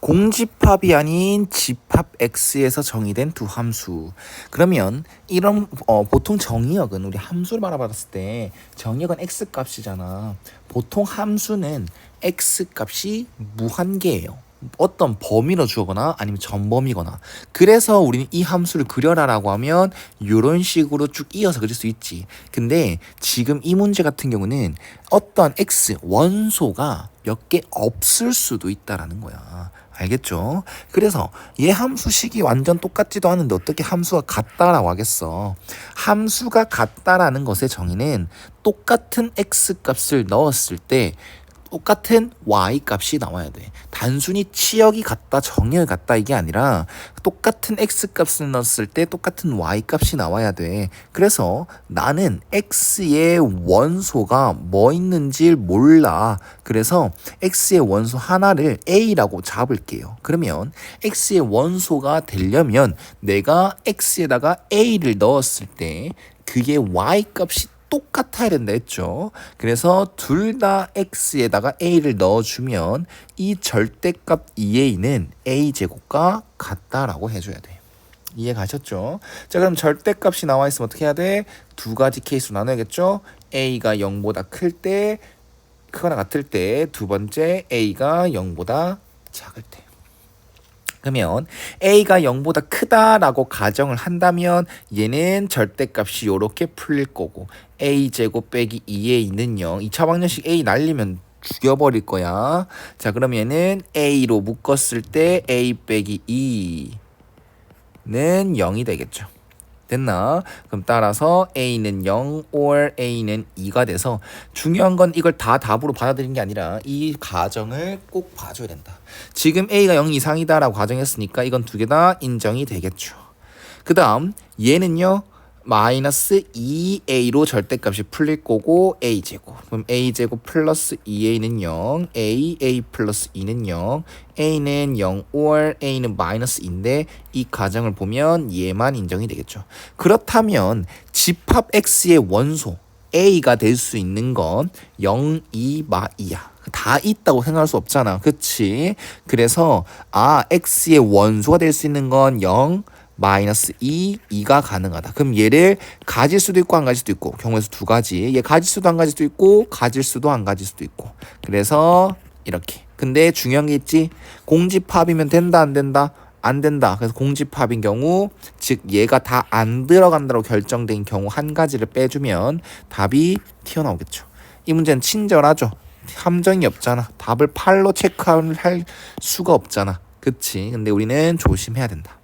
공집합이 아닌 집합 x에서 정의된 두 함수. 그러면 이런 어, 보통 정의역은 우리 함수를 바라봤을 때 정의역은 x 값이잖아. 보통 함수는 x 값이 무한계예요. 어떤 범위로 주거나 아니면 전범위거나 그래서 우리는 이 함수를 그려라라고 하면 이런 식으로 쭉 이어서 그릴 수 있지 근데 지금 이 문제 같은 경우는 어떤 x 원소가 몇 개 없을 수도 있다라는 거야 알겠죠? 그래서 얘 함수식이 완전 똑같지도 않은데 어떻게 함수가 같다라고 하겠어 함수가 같다라는 것의 정의는 똑같은 x 값을 넣었을 때 똑같은 y 값이 나와야 돼. 단순히 치역이 같다, 정의가 같다 이게 아니라 똑같은 x 값을 넣었을 때 똑같은 y 값이 나와야 돼. 그래서 나는 x의 원소가 뭐 있는지 몰라. 그래서 x의 원소 하나를 a라고 잡을게요. 그러면 x의 원소가 되려면 내가 x에다가 a를 넣었을 때 그게 y 값이 똑같아야 된다 했죠. 그래서 둘 다 x에다가 a를 넣어주면 이 절대값 2a는 a 제곱과 같다라고 해줘야 돼. 이해 가셨죠? 자 그럼 절대값이 나와 있으면 어떻게 해야 돼? 두 가지 케이스로 나눠야겠죠? a가 0보다 클 때, 크거나 같을 때, 두 번째 a가 0보다 작을 때. 그러면 a가 0보다 크다라고 가정을 한다면 얘는 절대값이 이렇게 풀릴 거고 a 제곱 빼기 2에 있는 0 2차 방정식 a 날리면 죽여버릴 거야. 자 얘는 a로 묶었을 때 a 빼기 2는 0이 되겠죠 됐나? 그럼 따라서 a는 0 or a는 2가 돼서 중요한 건 이걸 다 답으로 받아들이는 게 아니라 이 가정을 꼭 봐줘야 된다. 지금 a가 0 이상이다라고 가정했으니까 이건 두 개 다 인정이 되겠죠. 그 다음 얘는요. 마이너스 2a로 절대값이 풀릴 거고 a제곱. 그럼 a제곱 플러스 2a는 0 a a 플러스 2는 0 a는 0 or a는 마이너스 2인데 이 가정을 보면 얘만 인정이 되겠죠. 그렇다면 집합 x의 원소 a가 될 수 있는 건 0, 2, 마 2야. 다 있다고 생각할 수 없잖아. 그치? 그래서 아 x의 원소가 될 수 있는 건 0, 마이너스 2, 2가 가능하다. 그럼 얘를 가질 수도 있고 안 가질 수도 있고 경우에서 두 가지. 얘 가질 수도 안 가질 수도 있고 가질 수도 안 가질 수도 있고. 그래서 이렇게. 근데 중요한 게 있지. 공집합이면 된다 안 된다? 안 된다. 그래서 공집합인 경우 즉 얘가 다 안 들어간다고 결정된 경우 한 가지를 빼주면 답이 튀어나오겠죠. 이 문제는 친절하죠. 함정이 없잖아. 답을 팔로 체크할 수가 없잖아. 그치? 근데 우리는 조심해야 된다.